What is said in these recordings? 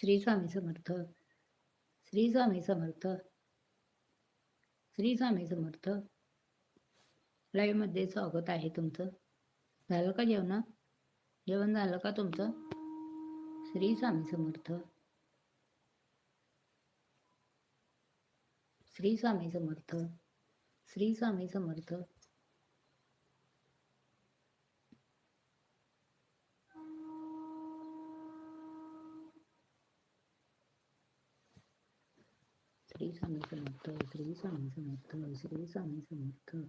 श्री स्वामी समर्थ. श्री स्वामी समर्थ. श्री स्वामी समर्थ. लाईव्हमध्ये स्वागत आहे तुमचं. झालं का जेवण? जेवण झालं का तुमचं? श्री स्वामी समर्थ. श्री स्वामी समर्थ. श्री स्वामी समर्थ. 3, 3에서부터 3, 3에서부터 3, 3에서부터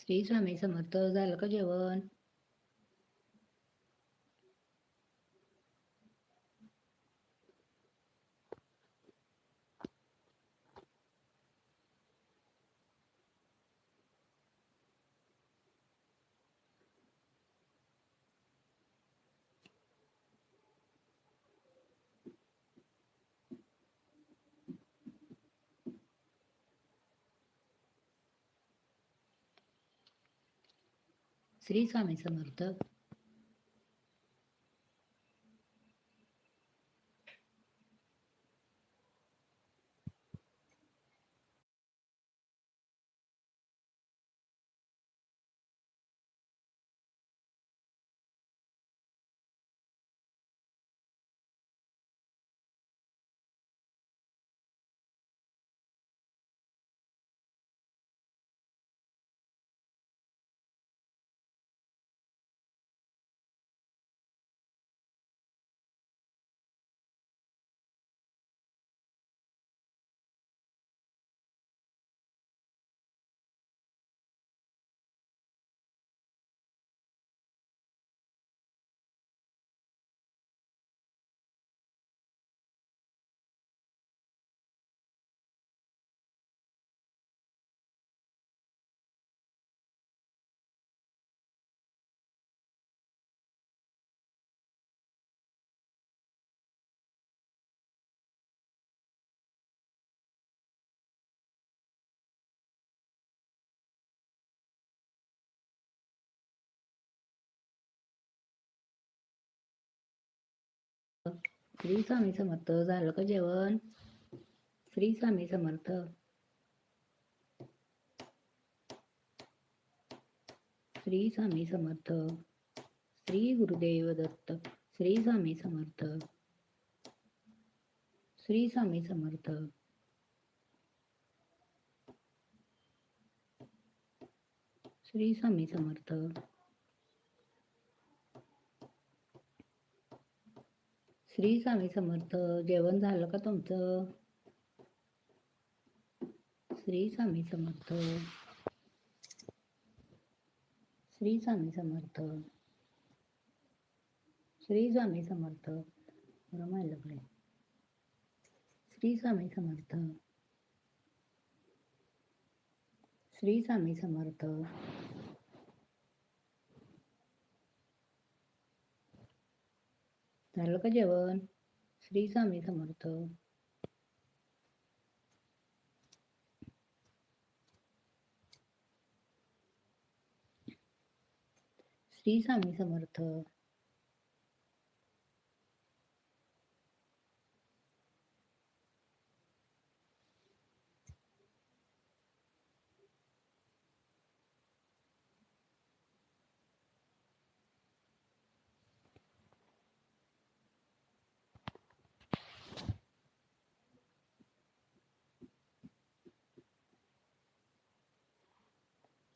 श्री स्वामी समर्थ झालं का जेवण श्री स्वामी समर्थ. श्री स्वामी समर्थ झालं का जेवण? श्री स्वामी समर्थ. श्री स्वामी समर्थ. श्री गुरुदेव दत्त. श्री स्वामी समर्थ. श्री स्वामी समर्थ. श्री स्वामी समर्थ. श्री स्वामी समर्थ जेवण झालं का तुमचं? श्री स्वामी समर्थ. श्री स्वामी समर्थ. श्री स्वामी समर्थ. रमायला लागले श्री स्वामी समर्थ. श्री स्वामी समर्थ. झालं का जेवण? श्री स्वामी समर्थ. श्री स्वामी समर्थ.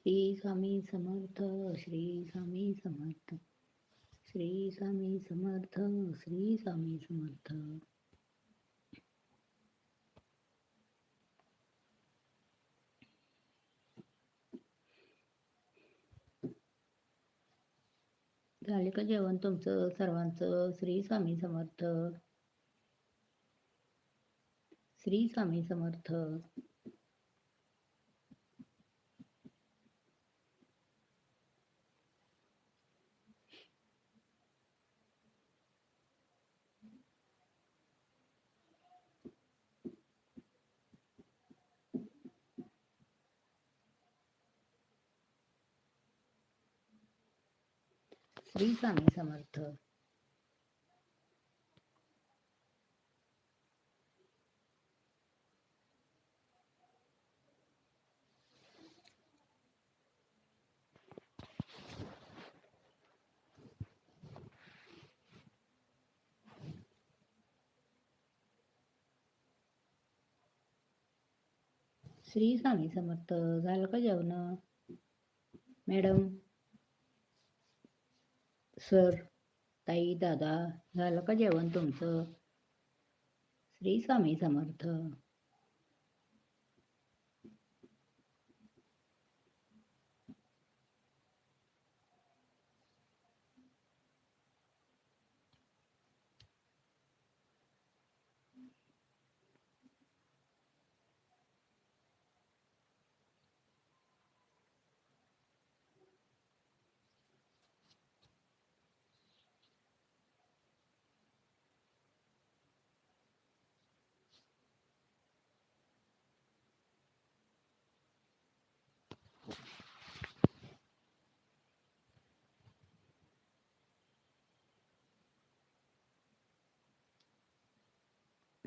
श्री स्वामी समर्थ श्री स्वामी समर्थ श्री स्वामी समर्थ श्री स्वामी समर्थ. झाले का जेवण तुमचं सर्वांचं? श्री स्वामी समर्थ. श्री स्वामी समर्थ. श्री स्वामी समर्थ. श्री स्वामी समर्थ. झालं का जेवण? मॅडम? सर ताई दादा झालं का जेवण तुमचं? श्री स्वामी समर्थ.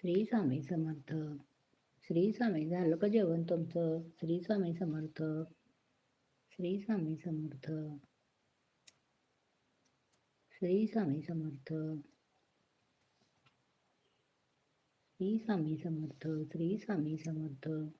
श्री स्वामी समर्थ. श्री स्वामी झालं का जेवण तुमचं? श्री स्वामी समर्थ. श्री स्वामी समर्थ. श्री स्वामी समर्थ. श्री स्वामी समर्थ. श्री स्वामी समर्थ.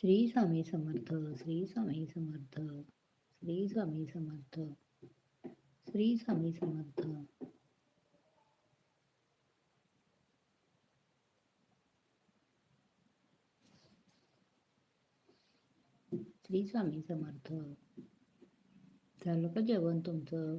श्री स्वामी समर्थ श्री स्वामी समर्थ श्री स्वामी समर्थ श्री स्वामी समर्थ. श्री स्वामी समर्थ. झालं का जेवण तुमचं?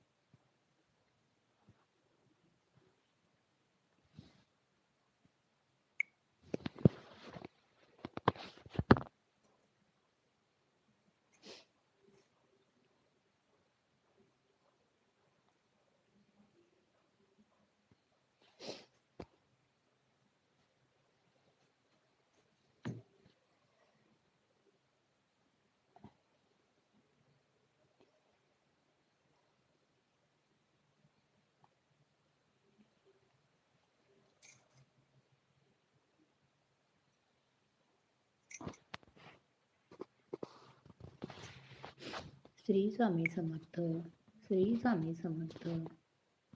श्री स्वामी समर्थ श्री स्वामी समर्थ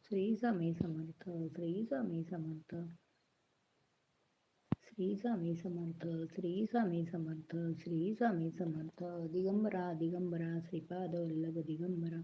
श्री स्वामी समर्थ श्री स्वामी समर्थ. श्री स्वामी समर्थ श्री स्वामी समर्थ श्री स्वामी समर्थ. दिगंबरा दिगंबरा श्रीपाद वल्लभ दिगंबरा.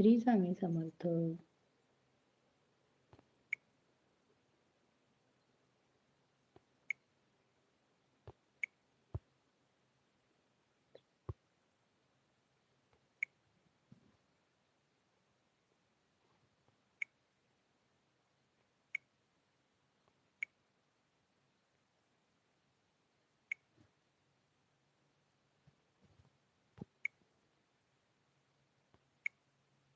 श्री स्वामी समर्थ.